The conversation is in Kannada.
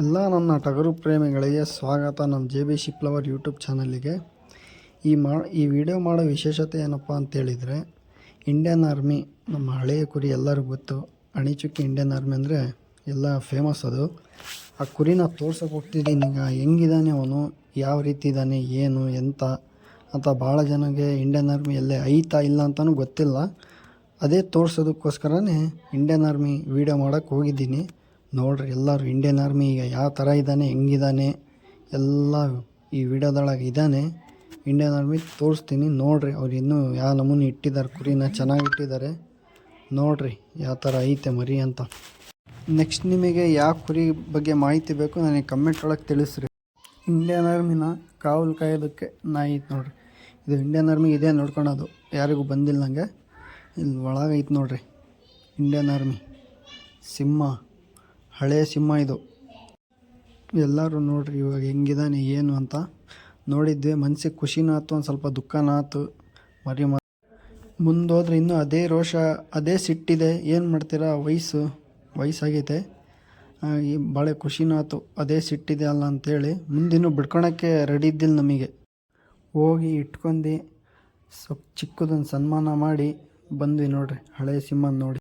ಎಲ್ಲ ನನ್ನ ಟಗರು ಪ್ರೇಮಿಗಳಿಗೆ ಸ್ವಾಗತ. ನಮ್ಮ ಜೆ ಬಿ ಶಿಪ್ಲವರ್ ಯೂಟ್ಯೂಬ್ ಚಾನಲ್ಲಿಗೆ ಈ ಮಾ, ಈ ವಿಡಿಯೋ ಮಾಡೋ ವಿಶೇಷತೆ ಏನಪ್ಪ ಅಂತೇಳಿದರೆ, ಇಂಡಿಯನ್ ಆರ್ಮಿ, ನಮ್ಮ ಹಳೆಯ ಕುರಿ ಎಲ್ಲರಿಗೂ ಗೊತ್ತು. ಅಣಿಚುಕ್ಕಿ ಇಂಡಿಯನ್ ಆರ್ಮಿ ಅಂದರೆ ಎಲ್ಲ ಫೇಮಸ್ ಅದು. ಆ ಕುರಿನ ತೋರ್ಸೋಕೆ ಹೋಗ್ತಿದ್ದೀನಿ. ಈಗ ಹೆಂಗಿದ್ದಾನೆ ಅವನು? ಯಾವ ರೀತಿ ಇದ್ದಾನೆ ಏನು? ಎಂತ? ಅಂತ ಭಾಳ ಜನಗೆ ಇಂಡಿಯನ್ ಆರ್ಮಿ ಎಲ್ಲೇ ಐತಾ ಇಲ್ಲ ಅಂತಲೂ ಗೊತ್ತಿಲ್ಲ. ಅದೇ ತೋರಿಸೋದಕ್ಕೋಸ್ಕರನೇ ಇಂಡಿಯನ್ ಆರ್ಮಿ ವೀಡಿಯೋ ಮಾಡೋಕ್ಕೆ ಹೋಗಿದ್ದೀನಿ. ನೋಡ್ರಿ, ಎಲ್ಲರೂ ಇಂಡಿಯನ್ ಆರ್ಮಿ ಈಗ ಯಾವ ಥರ ಇದ್ದಾನೆ ಹೆಂಗಿದ್ದಾನೆ ಎಲ್ಲ ಈ ವಿಡಿಯೋದೊಳಗೆ ಇದ್ದಾನೆ ಇಂಡಿಯನ್ ಆರ್ಮಿ ತೋರಿಸ್ತೀನಿ, ನೋಡ್ರಿ, ಅವ್ರು ಇನ್ನೂ ಯಾವ ನಮೂನಿ ಇಟ್ಟಿದ್ದಾರೆ ಕುರಿನ ಚೆನ್ನಾಗಿ ಇಟ್ಟಿದ್ದಾರೆ. ನೋಡ್ರಿ, ಯಾವ ಥರ ಐತೆ ಮರಿ ಅಂತ. ನೆಕ್ಸ್ಟ್ ನಿಮಗೆ ಯಾವ ಕುರಿ ಬಗ್ಗೆ ಮಾಹಿತಿ ಬೇಕು ನನಗೆ ಕಮೆಂಟ್ ಒಳಗೆ ತಿಳಿಸ್ರಿ. ಇಂಡಿಯನ್ ಆರ್ಮಿನ ಕಾವಲು ಕಾಯೋದಕ್ಕೆ ನಾಯಿ ಐತೆ ನೋಡ್ರಿ. ಇದು ಇಂಡಿಯನ್ ಆರ್ಮಿ ಇದೆ ನೋಡ್ಕೊಳೋದು, ಯಾರಿಗೂ ಬಂದಿಲ್ಲ ನನಗೆ ಇಲ್ಲಿ ಒಳಗೈತೆ ನೋಡ್ರಿ ಇಂಡಿಯನ್ ಆರ್ಮಿ ಸಿಂಹ. ಹಳೆ ಸಿಂಹ ಇದು. ಎಲ್ಲರೂ ನೋಡ್ರಿ ಇವಾಗ ಹೆಂಗಿದಾನೆ, ಏನು ಅಂತ. ನೋಡಿದ್ದೆ ಮನ್ಸಿಗೆ ಖುಷಿನೂ ಆಯ್ತು, ಒಂದು ಸ್ವಲ್ಪ ದುಃಖನೂ ಮರಿ ಮ ಮುಂದೋದ್ರೆ ಇನ್ನೂ ಅದೇ ರೋಷ, ಅದೇ ಸಿಟ್ಟಿದೆ. ಏನು ಮಾಡ್ತೀರಾ? ವಯಸ್ಸು, ವಯಸ್ಸಾಗೈತೆ. ಈ ಭಾಳ ಖುಷಿನೂ ಅದೇ ಸಿಟ್ಟಿದೆ ಅಲ್ಲ ಅಂತೇಳಿ. ಮುಂದಿನ್ನೂ ಬಿಡ್ಕೊಳಕ್ಕೆ ರೆಡಿ ಇದ್ದಿಲ್ಲ ನಮಗೆ. ಹೋಗಿ ಇಟ್ಕೊಂಡು, ಸ್ವಲ್ಪ ಚಿಕ್ಕದೊಂದು ಸನ್ಮಾನ ಮಾಡಿ ಬಂದ್ವಿ ನೋಡ್ರಿ ಹಳೆಯ ಸಿಂಹ ನೋಡಿ.